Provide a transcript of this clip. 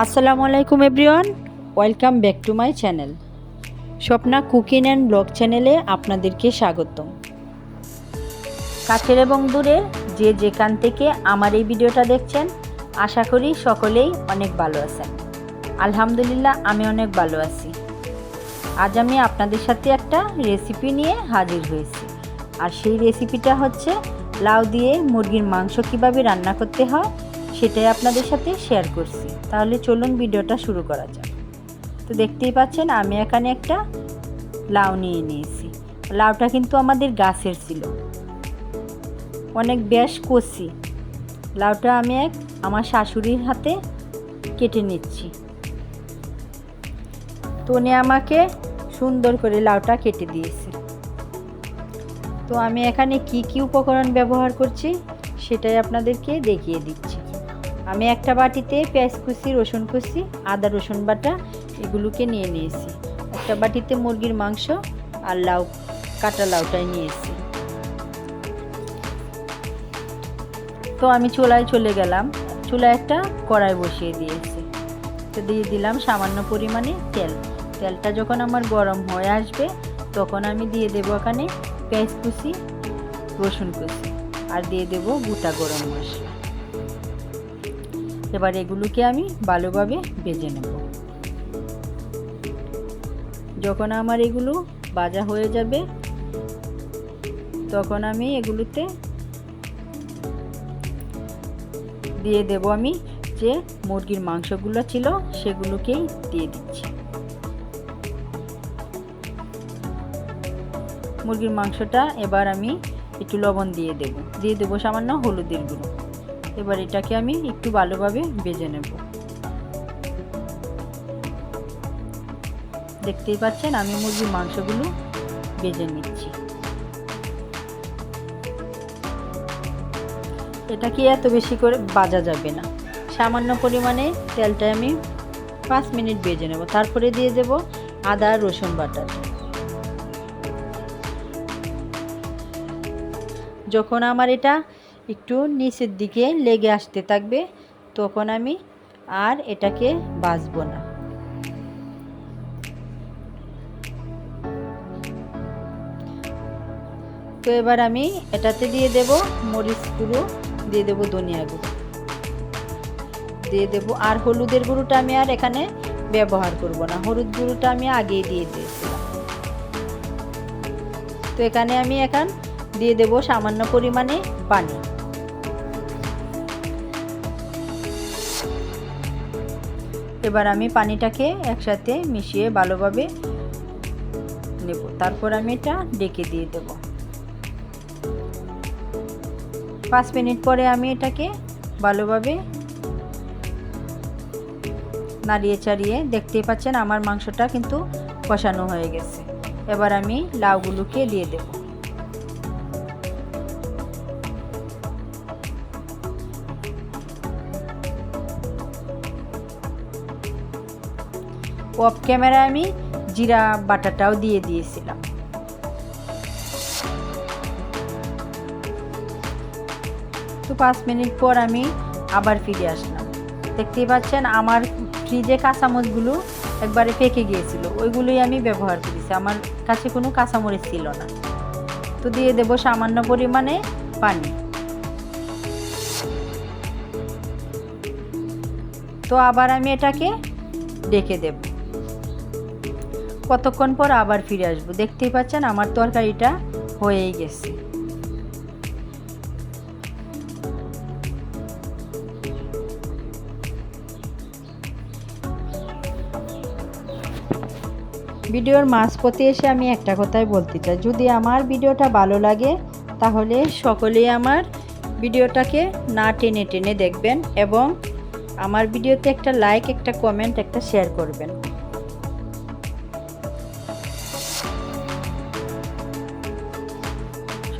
আসসালামু আলাইকুম everyone, welcome back to my channel. Swapna cooking and blog চ্যানেলে আপনাদেরকে স্বাগতম। কাছের এবং দূরে যে যেখান থেকে আমার এই ভিডিওটা দেখছেন, আশা করি সকলেই অনেক ভালো আছেন। আলহামদুলিল্লাহ, আমি অনেক ভালো আছি। আজ আমি আপনাদের সাথে একটা রেসিপি নিয়ে হাজির হয়েছি। আর সেই রেসিপিটা হচ্ছে লাউ দিয়ে মুরগির মাংস কীভাবে রান্না করতে হয় সেটাই আপনাদের সাথে শেয়ার করছি। তাহলে চলুন ভিডিওটা শুরু করা যাক। তো দেখতেই পাচ্ছেন, আমি এখানে একটা লাউ নিয়ে নিয়েছি। লাউটা কিন্তু আমাদের গাছের ছিল। অনেক বেশ কষি। লাউটা আমি এক আমার শাশুড়ির হাতে কেটে নিচ্ছি। তো উনি আমাকে সুন্দর করে লাউটা কেটে দিয়েছে। তো আমি এখানে কি কি উপকরণ ব্যবহার করছি, সেটাই আপনাদেরকে দেখিয়ে দিচ্ছি। আমি একটা বাটিতে পেঁয়াজ কুচি, রসুন কুচি, আদা, রসুন বাটা এগুলোকে নিয়ে নিয়েছি। একটা বাটিতে মুরগির মাংস আর লাউ কাটা লাউটাই নিয়েছি। তো আমি চুলায় চলে গেলাম। চুলায় একটা কড়াই বসিয়ে দিয়েছি। তো দিয়ে দিলাম সামান্য পরিমাণে তেল। তেলটা যখন আমার গরম হয়ে আসবে, তখন আমি দিয়ে দেবো ওখানে পেঁয়াজ কুচি, রসুন কুচি। আর দিয়ে দেবো গোটা গরম মশলা। এবার এগুলোকে আমি ভালোভাবে ভেজে নেব। যখন আমার এগুলো ভাজা হয়ে যাবে, তখন আমি এগুলোতে দিয়ে দেব আমি যে মুরগির মাংসগুলো ছিল সেগুলোকেই দিয়ে দিচ্ছি। মুরগির মাংসটা এবার আমি একটু লবণ দিয়ে দেব। দিয়ে দেবো সামান্য হলুদের গুঁড়ো। এবার এটাকে আমি একটু ভালোভাবে বেজে নেব। দেখতেই পাচ্ছেন, আমি মুরগির মাংসগুলো ভেজে নিচ্ছি। এটাকে এত বেশি করে বাজা যাবে না। সামান্য পরিমাণে তেলটা আমি পাঁচ মিনিট বেজে নেব। তারপরে দিয়ে দেব আদা রসুন বাটাটা যখন আমার এটা একটু নিচের দিকে লেগে আসতে থাকবে, তখন আমি আর এটাকে বাজবো না। তো এবার আমি এটাতে দিয়ে দেব মরিচ গুঁড়ো, দিয়ে দেব ধনিয়া গুঁড়ো। দিয়ে দেব, আর হলুদের গুঁড়োটা আমি আর এখানে ব্যবহার করব না। হলুদ গুঁড়োটা আমি আগেই দিয়ে দিয়েছিলাম। তো এখানে আমি এখন দিয়ে দেব সামান্য পরিমাণে পানি। এবার আমি পানিটাকে একসাথে মিশিয়ে ভালোভাবে নেব। তারপর আমি এটা ডেকে দিয়ে দেব। পাঁচ মিনিট পরে আমি এটাকে ভালোভাবে নাড়িয়ে চাড়িয়ে, দেখতেই পাচ্ছেন আমার মাংসটা কিন্তু কষানো হয়ে গেছে। এবার আমি লাউগুলোকে দিয়ে দেবো। অফ ক্যামেরায় আমি জিরা বাটাটাও দিয়ে দিয়েছিলাম। তো পাঁচ মিনিট পর আমি আবার ফিরে আসলাম। দেখতেই পাচ্ছেন আমার ফ্রিজে কাঁচামরিচগুলো একবারে পেকে গিয়েছিল। ওইগুলোই আমি ব্যবহার করেছি। আমার কাছে কোনো কাঁচামরিচ ছিল না। তো দিয়ে দেব সামান্য পরিমাণে পানি। তো আবার আমি এটাকে ডেকে দেব। কতক্ষণ পর আবার ফিরে আসব? দেখতেই পাচ্ছেন আমার তরকারিটা হয়েই গেছে। ভিডিওর মাঝপথে এসে আমি একটা কথাই বলতে চাই। যদি আমার ভিডিওটা ভালো লাগে, তাহলে সকলেই আমার ভিডিওটাকে না টেনে টেনে দেখবেন এবং আমার ভিডিওতে একটা লাইক একটা কমেন্ট একটা শেয়ার করবেন।